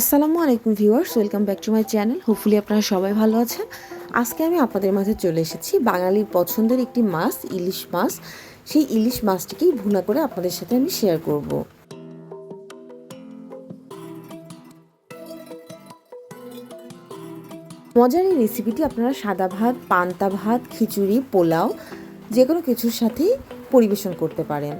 আসসালামু আলাইকুম viewers, welcome back to my channel. Hopefully আপনারা সবাই ভালো আছেন। আজকে আমি আপনাদের মাঝে চলে এসেছি বাঙালির পছন্দের একটি মাছ, ইলিশ মাছ। সেই ইলিশ মাছটিকেই ভুনা করে আপনাদের সাথে আমি শেয়ার করব। মজার এই রেসিপিটি আপনারা সাদা ভাত, পান্তা ভাত, খিচুড়ি, পোলাও যে কোনো কিছুর সাথেই পরিবেশন করতে পারেন।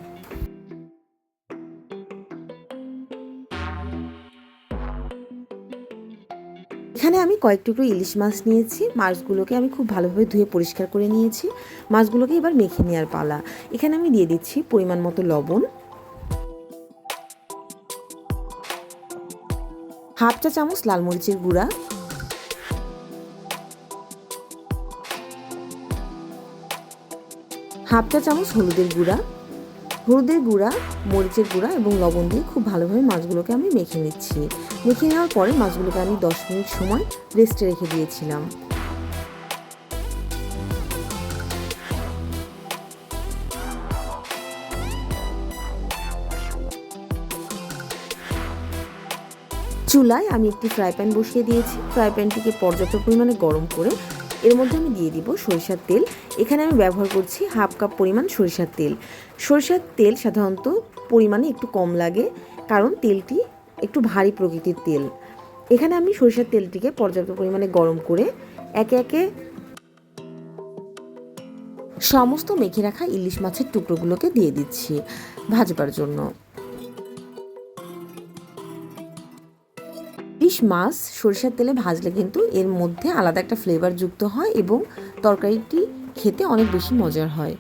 এখানে আমি কয়েক টুকরো ইলিশ মাছ নিয়েছি। মাছগুলোকে আমি খুব ভালোভাবে ধুয়ে পরিষ্কার করে নিয়েছি। মাছগুলোকে এবার মেখে নেওয়ার পালা। এখানে আমি দিয়ে দিচ্ছি পরিমাণ মতো লবণ। হাফ চা চামচ লাল মরিচের গুঁড়া। হাফ চা চামচ হলুদের গুঁড়া। হলুদের গুঁড়া, মরিচের গুঁড়া এবং লবণ দিয়ে খুব ভালোভাবে মাছগুলোকে আমি মেখে নিচ্ছি। মেখে নেওয়ার পরে মাছগুলোকে আমি দশ মিনিট সময় রেস্টে রেখে দিয়েছিলাম। চুলায় আমি একটি ফ্রাই প্যান বসিয়ে দিয়েছি। ফ্রাই প্যানটিকে পর্যাপ্ত পরিমাণে গরম করে এর মধ্যে আমি দিয়ে দিব সরিষার তেল। এখানে আমি ব্যবহার করছি হাফ কাপ পরিমাণ সরিষার তেল। সরিষার তেল সাধারণত পরিমাণে একটু কম লাগে, কারণ তেলটি একটু ভারী প্রকৃতির তেল। এখানে আমি সরিষার তেলটিকে পর্যাপ্ত পরিমাণে গরম করে একে একে সমস্ত মেখে রাখা ইলিশ মাছের টুকরোগুলোকে দিয়ে দিচ্ছি ভাজবার জন্য। ইলিশ মাছ, সরিষার তেলে ভাজলে কিন্তু এর মধ্যে আলাদা একটা ফ্লেভার যুক্ত হয় এবং তরকারিটি খেতে অনেক বেশি মজার হয়।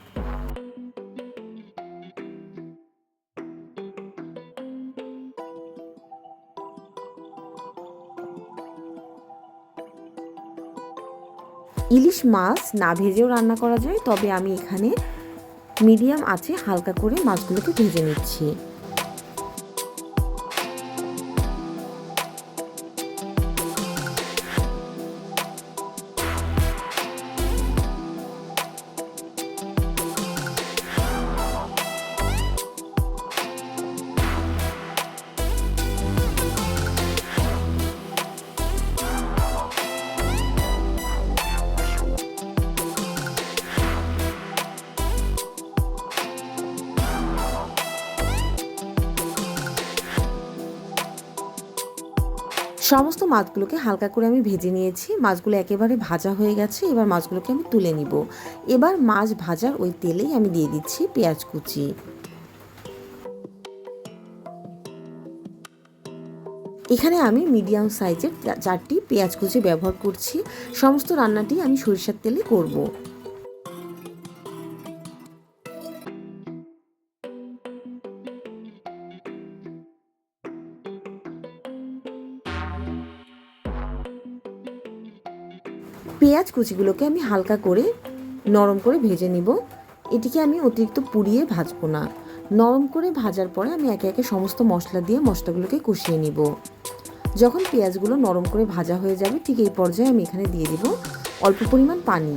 ইলিশ মাছ না ভেজেও রান্না করা যায়, তবে আমি এখানে মিডিয়াম আছে, হালকা করে মাছগুলোকে ভেজে নিচ্ছি। সমস্ত মাছগুলোকে হালকা করে আমি ভেজে নিয়েছি। মাছগুলো একেবারে ভাজা হয়ে গেছে, এবার মাছগুলোকে আমি তুলে নিব। এবার মাছ ভাজার ওই তেলেই আমি দিয়ে দিচ্ছি পেঁয়াজ কুচি। এখানে আমি মিডিয়াম সাইজের চারটি পেঁয়াজ কুচি ব্যবহার করছি। সমস্ত রান্নাটি আমি সরিষার তেলে করব। পেঁয়াজ কুচিগুলোকে আমি হালকা করে নরম করে ভেজে নিব। এটিকে আমি অতিরিক্ত পুড়িয়ে ভাজব না। নরম করে ভাজার পরে আমি একে একে সমস্ত মশলা দিয়ে মশলাগুলোকে কষিয়ে নিব। যখন পেঁয়াজগুলো নরম করে ভাজা হয়ে যাবে, ঠিক এই পর্যায়ে আমি এখানে দিয়ে দিব অল্প পরিমাণ পানি।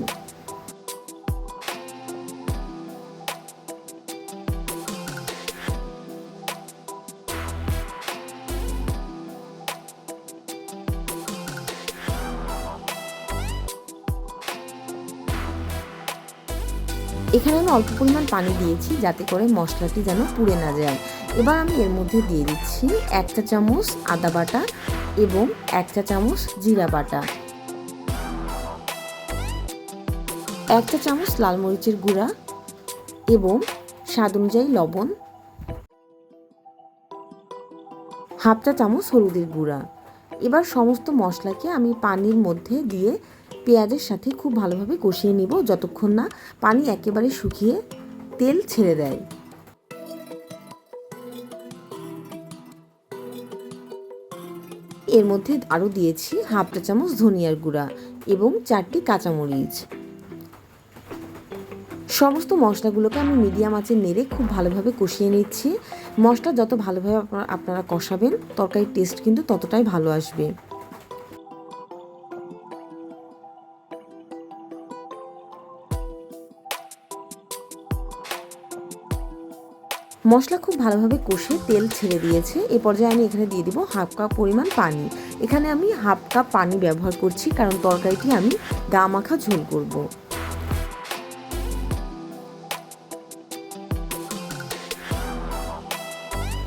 এখানে আমি অল্প পরিমাণ পানি দিয়েছি যাতে করে মশলাটি যেন পুড়ে না যায়। এবার আমি এর মধ্যে দিয়ে দিচ্ছি এক চা চামচ আদা বাটা এবং এক চা চামচ জিরা বাটা। এক চা চামচ লাল মরিচের গুঁড়া এবং স্বাদ অনুযায়ী লবণ। হাফ চা চামচ হলুদের গুঁড়া। এবার সমস্ত মশলাকে আমি পানির মধ্যে দিয়ে পেঁয়াজের সাথে খুব ভালোভাবে কষিয়ে নিব যতক্ষণ না পানি একেবারে শুকিয়ে তেল ছেড়ে দেয়। এর মধ্যে আরও দিয়েছি হাফ চা চামচ ধনিয়ার গুঁড়া এবং চারটি কাঁচামরিচ। সমস্ত মশলাগুলোকে আমি মিডিয়াম আঁচে নেড়ে খুব ভালোভাবে কষিয়ে নিচ্ছি। মশলা যত ভালোভাবে আপনারা কষাবেন, তরকারির টেস্ট কিন্তু ততটাই ভালো আসবে। মশলা খুব ভালোভাবে কষে তেল ছেড়ে দিয়েছে। এ পর্যায়ে আমি এখানে দিয়ে দিব হাফ কাপ পরিমাণ পানি। এখানে আমি হাফ কাপ পানি ব্যবহার করছি, কারণ তরকারিটি আমি গা মাখা ঝোল করব।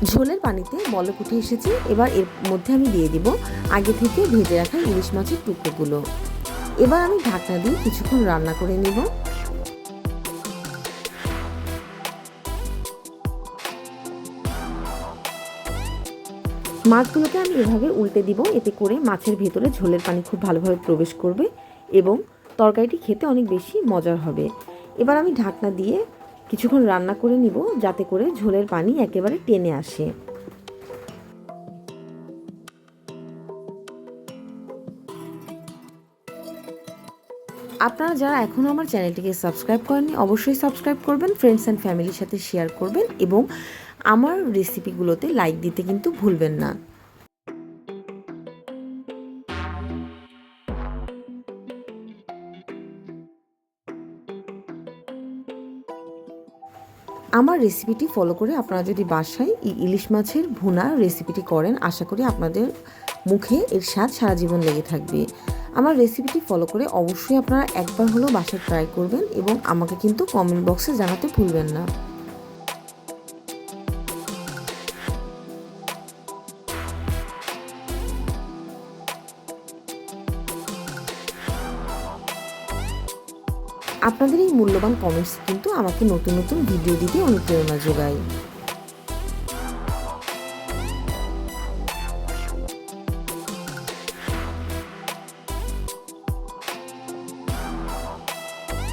ঝোলের পানিতে বলক উঠে এসেছে, এবার এর মধ্যে আমি দিয়ে দিব আগে থেকে ভেজে রাখা ইলিশ মাছের টুকরোগুলো। এবার আমি ঢাকনা দিয়ে কিছুক্ষণ রান্না করে নিব। মাছগুলোকে আমি এভাবে উল্টে দিব, এতে করে মাছের ভেতরে ঝোলের পানি খুব ভালোভাবে প্রবেশ করবে এবং তরকারিটি খেতে অনেক বেশি মজার হবে। এবার আমি ঢাকনা দিয়ে কিছুক্ষণ রান্না করে নিব, যাতে করে ঝোলের পানি একেবারে টেনে আসে। আপনারা যারা এখনও আমার চ্যানেলটিকে সাবস্ক্রাইব করেননি, অবশ্যই সাবস্ক্রাইব করবেন ফ্রেন্ডস অ্যান্ড ফ্যামিলির সাথে শেয়ার করবেন এবং আমার রেসিপিগুলোতে লাইক দিতে কিন্তু ভুলবেন না। আমার রেসিপিটি ফলো করে আপনারা যদি বাসায় ইলিশ মাছের ভুনা রেসিপিটি করেন, আশা করি আপনাদের মুখে এর স্বাদ সারা জীবন লেগে থাকবে। আমার রেসিপিটি ফলো করে অবশ্যই আপনারা একবার হলেও বাসায় ট্রাই করবেন এবং আমাকে কিন্তু কমেন্ট বক্সে জানাতে ভুলবেন না। আপনাদের এই মূল্যবান কমেন্টস কিন্তু আমাকে নতুন নতুন ভিডিও দিতে অনুপ্রেরণা যোগায়।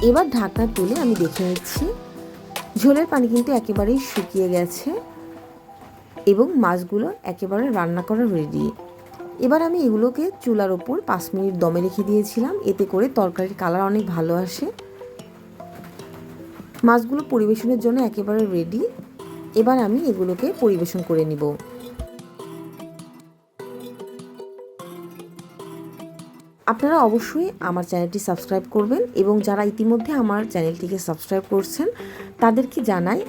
এবার তুলে আমি দেখে নিচ্ছি, ঝোলের পানি কিন্তু একেবারেই শুকিয়ে গেছে এবং মাছগুলো একেবারে রান্না রেডি এবার আমি এগুলোকে চুলার ওপর পাঁচ মিনিট দমে রেখে দিয়েছিলাম, এতে করে তরকারির কালার অনেক ভালো আসে। মাছগুলো পরিবেশনের জন্য একেবারে রেডি এবার আমি এগুলোকে পরিবেশন করে নিব। আপনারা অবশ্যই আমার চ্যানেলটি সাবস্ক্রাইব করবেন এবং যারা ইতিমধ্যে আমার চ্যানেলটিকে সাবস্ক্রাইব করছেন, তাদেরকে জানাই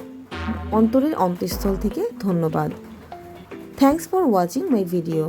অন্তরের অন্তঃস্থল থেকে ধন্যবাদ। Thanks for watching my video